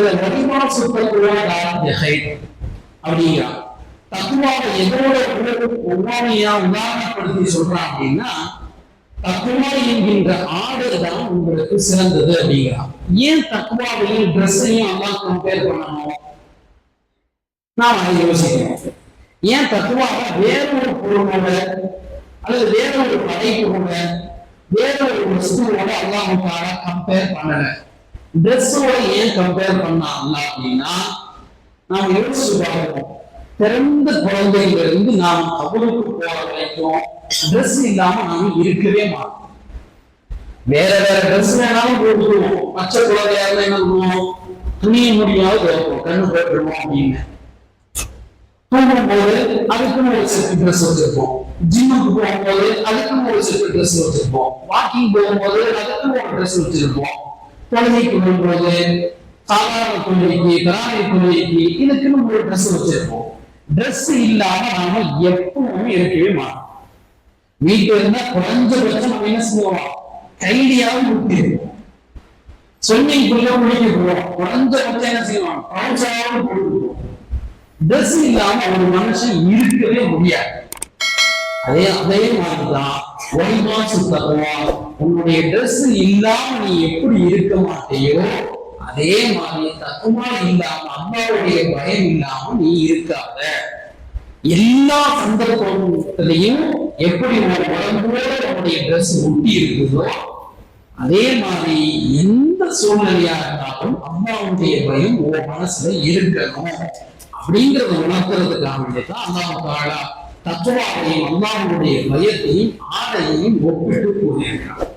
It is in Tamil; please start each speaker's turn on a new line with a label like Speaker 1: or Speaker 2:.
Speaker 1: இதுல வலிமா அப்படிங்கிறான் எதோட ஒவ்வாமையா உதாரணப்படுத்தி சொல்றான் அப்படின்னா தக்குவா என்கின்ற தான் உங்களுக்கு சிறந்தது அப்படிங்கிறான் ஏன் தக்குவாவையும் ட்ரெஸ்ஸையும் எல்லாம் கம்பேர் பண்ணணும்? நாம் அதை யோசிக்கணும் ஏன் தக்குவாவை வேற ஒரு பொருளோட அல்லது வேற ஒரு படைப்போட வேற ஒரு வஸ்துவோட அல்லாஹால கம்பேர் பண்ணல? ட்ரெஸ்ஸோட ஏன் கம்பேர் பண்ணாங்க அப்படின்னா நாம் யோசிச்சு பார்க்கிறோம் பிறந்த குழந்தையில இருந்து நாம் அவளுக்கு போற வரைக்கும் ட்ரெஸ் இல்லாம நாம இருக்கவே மாட்டோம். வேற வேற ட்ரெஸ் வேணாலும் போட்டுருவோம் பச்சை குழந்தையா இருந்தா என்ன பண்ணுவோம்? துணிய முடியாவது வைப்போம் கண்ணு போட்டுருவோம் அப்படின்னு. தூங்கும்போது அதுக்குன்னு ஒரு செட்டு ட்ரெஸ் வச்சிருப்போம். ஜிம்முக்கு போகும்போது அதுக்குன்னு ஒரு செட்டு ட்ரெஸ் வச்சிருப்போம். வாக்கிங் போகும்போது அதுக்குன்னு ஒரு ட்ரெஸ் வச்சிருப்போம். தொழுகைக்கு வரும்போது சாதாரண தொழுகைக்கு கராணி தொழுகைக்கு இதுக்குன்னு ஒரு ட்ரெஸ் வச்சிருப்போம். ட்ரெஸ் இல்லாம நாம எப்பவும் இருக்கவே மாட்டோம். வீட்டுல இருந்தா குறைஞ்சபட்சம் நம்ம என்ன செய்வோம் கைலியாவும் முட்டிருப்போம் ஸ்விம்மிங் பூல்ல குளிக்க போவோம் குறைஞ்சபட்சம் என்ன செய்வான் பழச்சாவும் ட்ரெஸ் இல்லாம ஒரு மனுஷன் இருக்கவே முடியாது. அதே அதே மாதிரிதான் ஒளிமா சுத்தமா உன்னுடைய ட்ரெஸ் இல்லாம நீ எப்படி இருக்க மாட்டேயோ அதே மாதிரி தக்குமா இல்லாம அம்மாவுடைய பயம் இல்லாம நீ இருக்காத. எல்லா சந்தர்ப்பத்திலையும் எப்படி உன் உடம்போட உன்னுடைய ட்ரெஸ் ஒட்டி இருக்குதோ அதே மாதிரி எந்த சூழ்நிலையா இருந்தாலும் அம்மாவுடைய பயம் உன் மனசுல இருக்கணும். அப்படிங்கறத உணர்த்துறதுக்காக வேண்டியதான் அல்லாஹ் ஆளா தத்துவாவையும் அல்லாஹ்வுடைய பயத்தையும் ஆடையையும் ஒப்பிட்டு கூறியிருக்கிறார்.